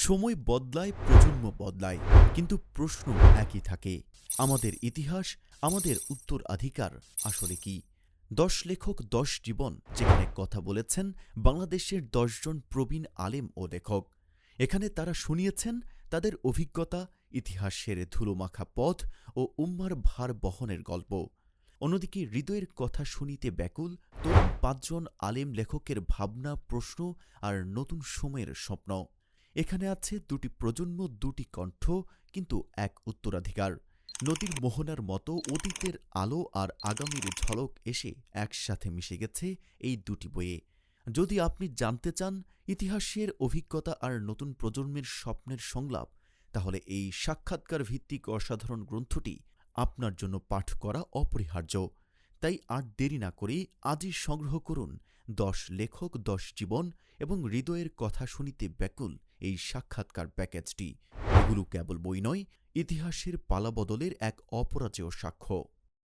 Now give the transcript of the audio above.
সময় বদলায়, প্রজন্ম বদলায়, কিন্তু প্রশ্ন একই থাকে। আমাদের ইতিহাস, আমাদের উত্তরাধিকার আসলে কি? দশ লেখক, দশ জীবন, যেখানে কথা বলেছেন বাংলাদেশের দশজন প্রবীণ আলেম ও লেখক। এখানে তারা শুনিয়েছেন তাদের অভিজ্ঞতা, ইতিহাসের ধুলোমাখা পথ ও উম্মার ভার বহনের গল্প। অন্যদিকে হৃদয়ের কথা শুনিতে ব্যাকুল তরুণ পাঁচজন আলেম লেখকের ভাবনা, প্রশ্ন আর নতুন সময়ের স্বপ্ন। এখানে আছে দুটি প্রজন্ম, দুটি কণ্ঠ, কিন্তু এক উত্তরাধিকার। নদীর মোহনার মতো অতীতের আলো আর আগামীর ঝলক এসে একসাথে মিশে গেছে এই দুটি বইয়ে। যদি আপনি জানতে চান ইতিহাসের অভিজ্ঞতা আর নতুন প্রজন্মের স্বপ্নের সংলাপ, তাহলে এই সাক্ষাৎকার ভিত্তিক অসাধারণ গ্রন্থটি আপনার জন্য পাঠ করা অপরিহার্য। তাই আর দেরি না করে আজই সংগ্রহ করুন দশ লেখক, দশ জীবন এবং হৃদয়ের কথা শুনিতে ব্যাকুল এই সাক্ষাৎকার প্যাকেজটি। এগুলো কেবল বই নয় ইতিহাসের পালাবদলের এক অপরাজেয় সাক্ষ্য।